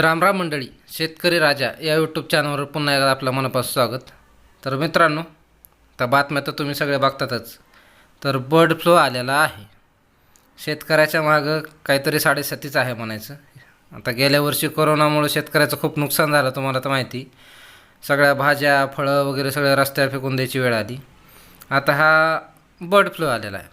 रामराम मंडळी शेतकरी राजा या यूट्यूब चॅनलवर पुन्हा एकदा आपलं मनापासून स्वागत. तर मित्रांनो तर बातम्या तर तुम्ही सगळे बघतातच तर बर्ड फ्लू आलेला आहे. शेतकऱ्याच्या मागं काहीतरी साडेसातीच आहे म्हणायचं. आता गेल्या वर्षी कोरोनामुळे शेतकऱ्याचं खूप नुकसान झालं तुम्हाला तर माहिती. सगळ्या भाज्या फळं वगैरे सगळ्या रस्त्यावर फेकून द्यायची वेळ आली. आता हा बर्ड फ्लू आलेला आहे.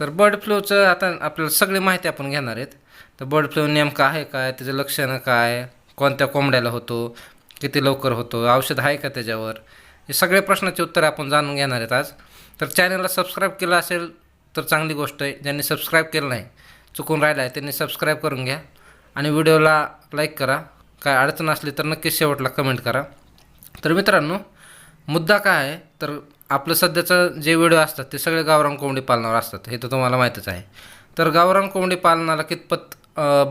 तर बर्ड फ्लूचं आता आपल्याला सगळी माहिती आपण घेणार आहेत. तर बर्ड फ्लू नेमकं आहे काय? त्याचं लक्षणं काय? कोणत्या कोंबड्याला होतो? किती लवकर होतो? औषध आहे का त्याच्यावर? हे सगळे प्रश्नाचे उत्तर आपण जाणून घेणार आहेत आज. तर चॅनलला सबस्क्राईब केलं असेल तर चांगली गोष्ट आहे. ज्यांनी सबस्क्राईब केलं नाही चुकून राहिलं आहे त्यांनी सबस्क्राईब करून घ्या. आणि व्हिडिओला लाईक करा. काय अडचण असली तर नक्कीच शेवटला कमेंट करा. तर मित्रांनो मुद्दा काय आहे? तर आपलं सध्याचं जे व्हिडिओ असतात ते सगळे गावरान कोंबडी पालनावर असतात. हे तर तुम्हाला माहीतच आहे. तर गावरान कोंबडी पालनाला कितपत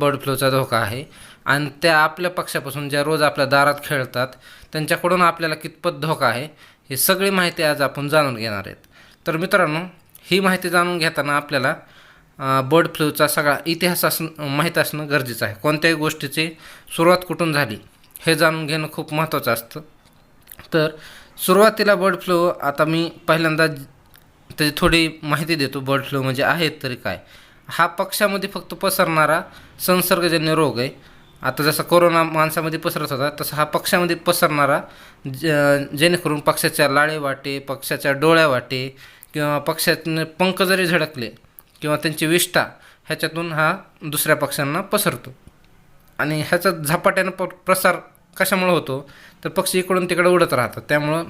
बर्ड फ्लूचा धोका आहे? आणि त्या आपल्या पक्षापासून ज्या रोज आपल्या दारात खेळतात त्यांच्याकडून आपल्याला कितपत धोका आहे? ही सगळी माहिती आज आपण जाणून घेणार आहेत. तर मित्रांनो ही माहिती जाणून घेताना आपल्याला बर्ड फ्लूचा सगळा इतिहास असणं माहीत असणं गरजेचं आहे. कोणत्याही गोष्टीची सुरुवात कुठून झाली हे जाणून घेणं खूप महत्त्वाचं असतं. तर सुरुवातीला बर्ड फ्लू आता मी पहिल्यांदा त्याची थोडी माहिती देतो बर्ड फ्लू म्हणजे आहेत तरी काय. हा पक्षामध्ये फक्त पसरणारा संसर्गजन्य रोग आहे. आता जसा कोरोना माणसामध्ये पसरत होता तसा हा पक्षामध्ये पसरणारा ज जेणेकरून पक्षाच्या लाळे वाटे पक्षाच्या डोळ्या वाटे किंवा पक्षातने पंख जरी झडकले किंवा त्यांची विष्ठा ह्याच्यातून हा दुसऱ्या पक्षांना पसरतो. आणि ह्याचा झपाट्यानं प प्रसार कशामुळे होतो? तर पक्षी इकडून तिकडे उडत राहतात. त्यामुळं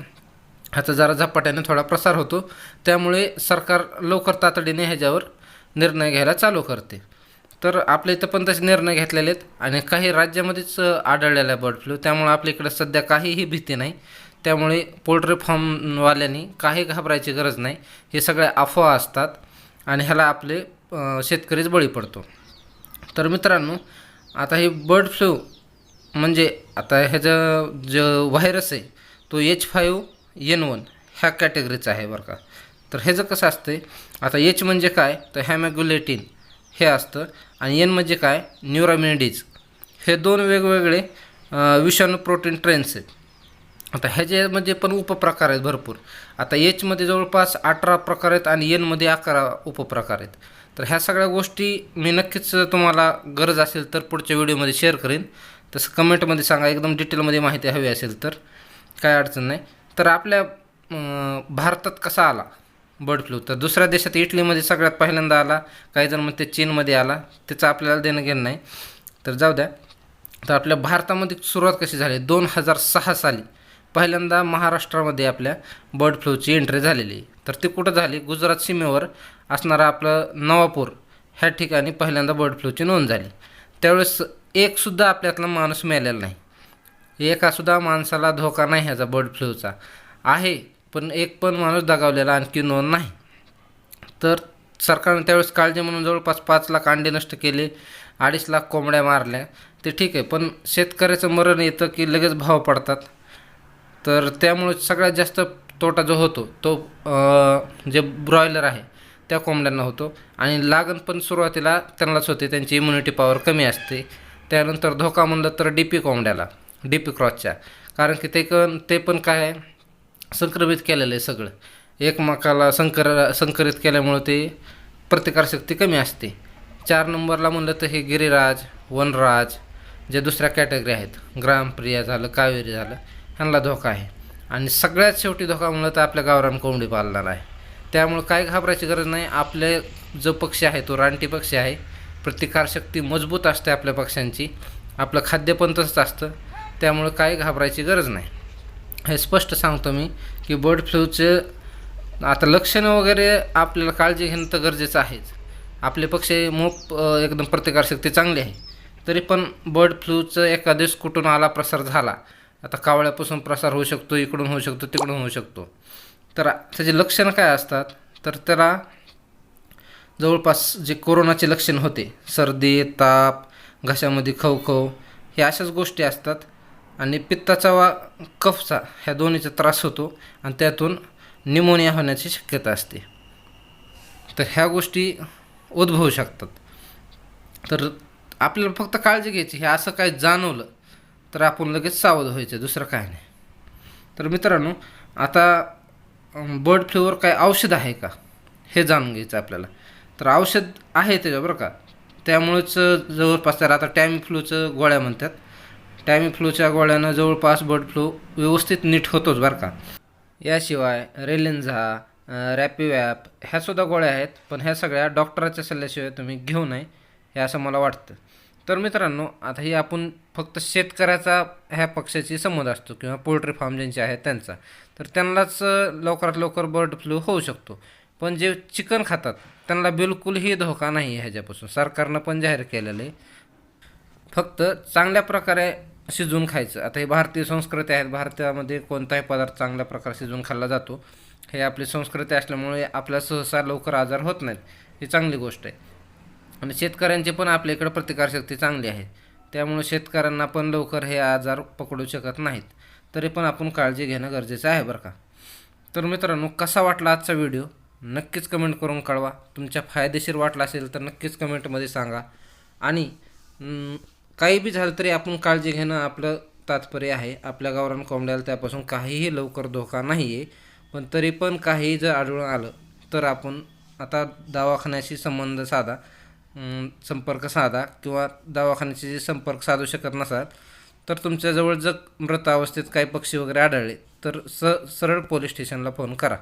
ह्याचा जरा झपाट्याने थोडा प्रसार होतो. त्यामुळे सरकार लवकर तातडीने ह्याच्यावर निर्णय घ्यायला चालू करते. तर आपल्या इथं पण तसे निर्णय घेतलेले आहेत आणि काही राज्यामध्येच आढळलेला आहे बर्ड फ्लू त्यामुळे आपल्या इकडं सध्या काहीही भीती नाही. त्यामुळे पोल्ट्री फार्मवाल्यांनी काही घाबरायची गरज नाही. हे सगळ्या अफवा असतात आणि ह्याला आपले शेतकरीच बळी पडतो. तर मित्रांनो आता हे बर्ड फ्लू म्हणजे आता ह्याचं जो व्हायरस आहे तो एच फाईव्ह एन वन ह्या कॅटेगरीचा आहे बरं का. तर ह्याचं कसं असतं आता एच म्हणजे काय? तर हॅमॅग्युलेटिन हे असतं. आणि एन म्हणजे काय? न्युरामिडीज हे दोन वेगवेगळे विषाणू प्रोटीन ट्रेन्स आहेत. आता ह्याच्यामध्ये पण उपप्रकार आहेत भरपूर. आता एचमध्ये जवळपास अठरा प्रकार आहेत आणि एनमध्ये अकरा उपप्रकार आहेत. तर ह्या सगळ्या गोष्टी मी नक्कीच तुम्हाला गरज असेल तर पुढच्या व्हिडिओमध्ये शेअर करेन. तसं कमेंटमध्ये सांगा एकदम डिटेलमध्ये माहिती हवी असेल तर. काय अडचण नाही. तर आपल्या भारतात कसा आला? Bird flu. तर दुसऱ्या देशात इटलीमध्ये सगळ्यात पहिल्यांदा आला. काही जण म्हणते चीनमध्ये आला. त्याचं आपल्याला देणं घेणं नाही. तर जाऊ द्या. तर आपल्या भारतामध्ये सुरुवात कशी झाली? दोन हजार सहा साली पहिल्यांदा महाराष्ट्रामध्ये आपल्या बर्ड फ्लूची एंट्री झालेली तर ती कुठं झाली? गुजरात सीमेवर असणारं आपलं नवापूर ह्या ठिकाणी पहिल्यांदा बर्ड फ्लूची नोंद झाली. त्यावेळेस एकसुद्धा आपल्यातला माणूस मिळालेला नाही. एकासुद्धा माणसाला धोका नाही ह्याचा बर्ड फ्लूचा. आहे पण एक पण माणूस दगावलेला आणखी नोंद नाही. तर सरकारने त्यावेळेस काळजी म्हणून जवळपास पाच लाख अंडे नष्ट केले अडीच लाख कोंबड्या मारल्या. ते ठीक आहे पण शेतकऱ्याचं मरण येतं की लगेच भाव पडतात. तर त्यामुळे सगळ्यात जास्त तोटा जो होतो तो जे ब्रॉयलर आहे त्या कोंबड्यांना होतो. आणि लागण पण सुरुवातीला त्यांनाच होते त्यांची इम्युनिटी पॉवर कमी असते. त्यानंतर धोका म्हणलं तर डी पी कोंबड्याला डी पी क्रॉसच्या कारण की ते पण ते पण काय आहे संक्रमित केलेलं आहे सगळं. एकमेकाला संकर संकरित केल्यामुळं ते प्रतिकारशक्ती कमी असते. चार नंबरला म्हणलं तर हे गिरिराज वनराज जे दुसऱ्या कॅटेगरी आहेत. ग्रामप्रिया झालं कावेरी झालं ह्यांना धोका आहे. आणि सगळ्यात शेवटी धोका म्हणलं तर आपल्या गावरान कोंबडी पालनाला आहे. त्यामुळं काय घाबरायची गरज नाही. आपले जो पक्षी आहे तो रानटी पक्षी आहे. प्रतिकारशक्ती मजबूत असते आपल्या पक्ष्यांची. आपलं खाद्य पण तसंच असतं. त्यामुळं काय घाबरायची गरज नाही. हे स्पष्ट सांगतो मी की बर्ड फ्लूचं आता लक्षणं वगैरे आपल्याला काळजी घेणं तर गरजेचं आहेच. आपले पक्षी मोप एकदम प्रतिकारशक्ती चांगली आहे. तरी पण बर्ड फ्लूचं एका दिवस कुठून आला प्रसार झाला. आता कावळ्यापासून प्रसार होऊ शकतो इकडून होऊ शकतो तिकडून होऊ शकतो. तर त्याची लक्षणं काय असतात? तर त्याला जवळपास जे कोरोनाचे लक्षण होते सर्दी ताप घशामध्ये खवखव हे अशाच गोष्टी असतात. आणि पित्ताचा वा कफचा ह्या दोन्हीचा त्रास होतो आणि त्यातून निमोनिया होण्याची शक्यता असते. तर ह्या गोष्टी उद्भवू शकतात. तर आपल्याला फक्त काळजी घ्यायची हे असं काय जाणवलं तर आपण लगेच सावध व्हायचं दुसरं काय नाही. तर मित्रांनो आता बर्ड फ्लूवर काय औषध आहे का? हे जाणून घ्यायचं आपल्याला. तर औषध आहे त्याच्या बरं का? त्यामुळेच जवळपास त्याला आता टॅमी फ्लूचं गोळ्या म्हणतात. टॅमी फ्लूच्या गोळ्यानं जवळपास बर्ड फ्लू व्यवस्थित नीट होतोच बरं का. याशिवाय रेलेन्झा रॅपिवॅप ह्यासुद्धा गोळ्या आहेत पण ह्या सगळ्या डॉक्टराच्या सल्ल्याशिवाय तुम्ही घेऊ नये हे असं मला वाटतं. तर मित्रांनो आता ही आपण फक्त शेतकऱ्याचा ह्या पक्षाची संबंध असतो किंवा पोल्ट्री फार्म ज्यांचे आहेत त्यांचा. तर त्यांनाच लवकरात लवकर बर्ड फ्लू होऊ शकतो. पण जे चिकन खातात त्यांना बिलकुलही धोका नाही आहे ह्याच्यापासून. सरकारनं पण जाहीर केलेलं आहे. फक्त चांगल्या प्रकारे शिजवून खायचं. आता हे भारतीय संस्कृती आहेत. भारतामध्ये कोणताही पदार्थ चांगल्या प्रकारे शिजवून खाल्ला जातो. हे आपली संस्कृती असल्यामुळे आपल्या सहसा लवकर आजार होत नाहीत. ही चांगली गोष्ट आहे. आणि शेतकऱ्यांची पण आपल्या इकडं प्रतिकारशक्ती चांगली आहे. त्यामुळे शेतकऱ्यांना पण लवकर हे आजार पकडू शकत नाहीत. तरी पण आपण काळजी घेणं गरजेचं आहे बरं का? तर मित्रांनो कसा वाटला आजचा व्हिडिओ? नक्कीच कमेंट करून कळवा. तुमच्या फायदेशीर वाटला असेल तर नक्कीच कमेंटमध्ये सांगा. आणि काही बी झालं तरी आपण काळजी घेणं आपलं तात्पर्य आहे. आपल्या गावरान कोंबड्याला त्यापासून काहीही लवकर धोका नाही आहे पण तरी पण काही जर आढळून आलं तर आपण आता दवाखान्याशी संबंध साधा संपर्क साधा किंवा दवाखान्याशी जे संपर्क साधू शकत नसाल तर तुमच्याजवळ जर मृत अवस्थेत काही पक्षी वगैरे आढळले तर स सरळ पोलीस स्टेशनला फोन करा.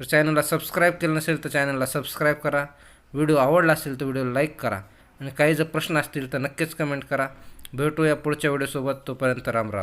तर चॅनलला सबस्क्राईब केलं नसेल तर चॅनलला सबस्क्राईब करा. व्हिडिओ आवडला असेल तर व्हिडिओ लाईक करा. आणि काही जर प्रश्न असतील तर नक्कीच कमेंट करा. भेटूया पुढच्या व्हिडिओसोबत तोपर्यंत राम राम.